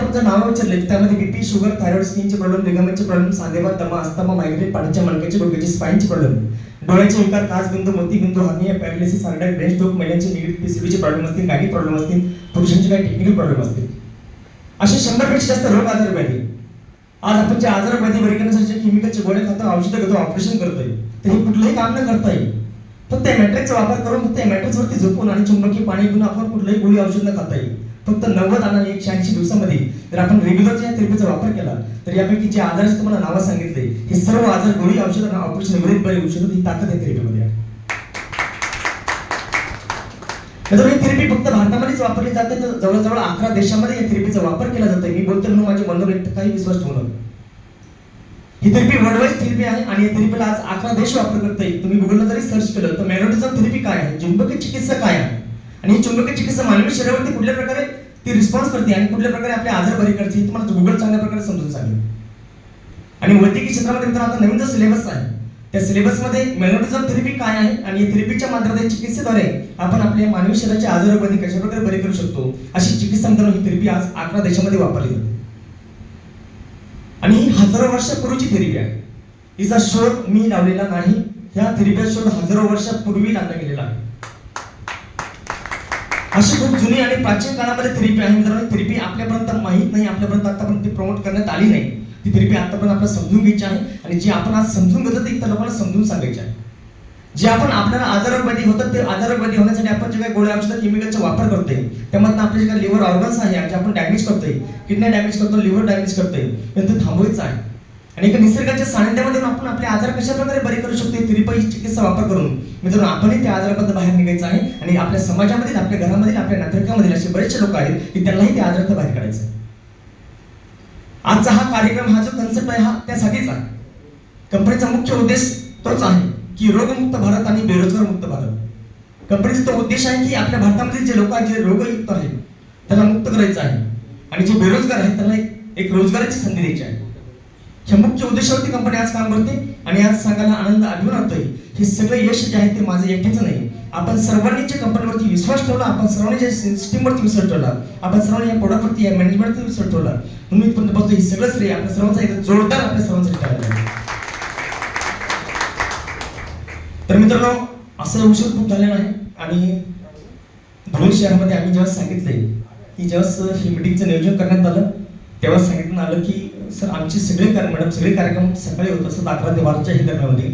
तुमचं नाव विचारले त्यामध्ये बीपी शुगर थायरॉइड स्किनचे प्रॉब्लेम लिगामेंटचे प्रॉब्लेम सांधेवात तमा अस्तमा मायग्रेन पाठीच्या मणक्याचे गुडघ्याचे स्पाईनचे प्रॉब्लेम डोळ्याचे विकार काचबिंदू मोतीबिंदू hernia paralysis heart brain stroke महिलांचे निगेटिव्ह पीसीबीचे प्रॉब्लेम असतील गाडी प्रॉब्लेम असतील पुरुषांचे काही टेक्निकल प्रॉब्लेम असतील. असे शंभरपेक्षा जास्त रोग आजार व्याधी आज आपण जे आजार व्याधी बरी करण्यासाठी केमिकलचे गोळे खातो औषधं घेतो ऑपरेशन करतोय तर हे कुठलंही काम न करता येईल फक्त मॅट्रिकचा वापर करून फक्त मॅट्रिक्सवरती झोपून आणि चुंबकीय पाणी घेऊन आपण कुठलंही गोळी औषध न खाता येईल फक्त नव्वद आणि एकशे ऐंशी दिवसामध्ये जर आपण रेग्युलर या थेरपीचा वापर केला तर यापैकी जे आजार तुम्हाला नावं सांगितले हे सर्व आजार गोळी औषध आणि ऑपरेशन विरहित बरे होऊ शकतात ही ताकद आहे थेरपीमध्ये आहे. ही थेरपी फक्त भारतामध्येच वापरली जाते तर जवळजवळ अकरा देशामध्ये या थेरपीचा वापर केला जातो मी बोलतो म्हणून माझ्या मनोर एक काही विश्वास ठेवू नका. ही थेरपी वर्ल्ड वाईड थेरपी आहे आणि या थेरपीला आज अकरा देश वापर करते तुम्ही गुगलला जरी सर्च केलं तर मॅग्नेटिझम थेरपी काय आहे? चुंबकीय चिकित्सा काय आहे? आणि ही चुंबकीय चिकित्सा मानवी शरीरावरती कुठल्या प्रकारे ती रिस्पॉन्स करते आणि कुठल्या प्रकारे आपले आजार बरे करते हे तुम्हाला गुगल चांगल्या प्रकारे समजून सांगेल. आणि वैद्यकीय क्षेत्रामध्ये मित्रांनो आता नवीन जो सिलेबस आहे त्या सिलेबसमध्ये मध्ये थेरपी काय आहे आणि थेरपीच्या माध्यमात चिकित्सेद्वारे आपण आपल्या मानवी शरीराचे आजार बरे कशा प्रकारे बरे करू शकतो अशी चिकित्सा मित्रांनो ही थेरपी आज अकरा देशामध्ये वापरली जाते. आणि ही हजारो वर्षापूर्वीची थेरपी आहे. हिचा शोध मी लावलेला नाही ह्या थेरपीचा शोध हजारो वर्षापूर्वी लागला गेलेला आहे. अशी खूप जुनी आणि प्राचीन काळामध्ये थेरपी आहे. मित्रांनो थेरपी आपल्यापर्यंत माहीत नाही आपल्यापर्यंत आतापर्यंत ती प्रमोट करण्यात आली नाही. ती थेरपी आतापर्यंत आपल्याला समजून घ्यायची आहे आणि जी आपण आज समजून घेतो ते इतर लोकांना समजून सांगायची आहे. जे आपण आपल्याला आजारोग्याधी होतात ते आजारोग्याधी होण्यासाठी आपण जे काही गोळ्या औषध केमिकलचा वापर करतोय त्यामधनं आपले जे काही लिव्हर ऑर्गन्स आहे जे आपण डॅमेज करतोय किडनी डॅमेज करतो लिव्हर डॅमेज करतोय ते थांबवायचं आहे. आणि एका निसर्गाच्या सानिध्यामध्ये आपण आपले आजार कशा प्रकारे बरे करू शकतो थेरपी चिकित्सा वापर करून. मित्रांनो आपणही त्या आजाराबद्दल बाहेर निघायचं आहे आणि आपल्या समाजामधील आपल्या घरामधील आपल्या नागरिकांमधील असे बरेचसे लोक आहेत की त्यांनाही त्या आजारात बाहेर काढायचं आहे. आजचा हा कार्यक्रम हा जो कन्सेप्ट आहे हा त्यासाठीच आहे. कंपनीचा मुख्य उद्देश तोच आहे की रोगमुक्त भारत आणि बेरोजगार मुक्त भारत. कंपनीचा तो उद्देश आहे की आपल्या भारतामध्ये जे लोक आहेत जे रोगयुक्त आहेत त्यांना मुक्त करायचं आहे. आणि जे बेरोजगार आहेत त्यांना एक- रोजगाराची संधी द्यायची आहे. मुख्य उद्देशावरती कंपनी आज काम करते आणि आज सांगायला आनंद आढळून आणतोय. हे सगळं यश जे आहे ते माझं एकट्याचं नाही. आपण सर्वांनी ज्या कंपनीवरती विश्वास ठेवला आपण सर्वांनी ज्या सिस्टीमवरती विश्वास ठेवला आपण सर्वांनी या प्रोडक्टवरती या मॅनेजमेंटवरती विश्वास ठेवला म्हणून मी पण बघतो हे सगळं श्रेय आपल्या सर्वांचा एक जोरदार आपल्या सर्वांसाठी करायला तर मित्रांनो असं उशीर खूप झालेला आहे आणि धुळे शहरामध्ये आम्ही जेव्हा सांगितलंय की जेव्हा ही मिटिंगचं नियोजन करण्यात आलं तेव्हा सांगितलं आलं की सर आमचे सगळे कार्य मॅडम सगळे कार्यक्रम सकाळी होत असतात अकरा ते बाराच्याही दरम्यान दरम्यामध्ये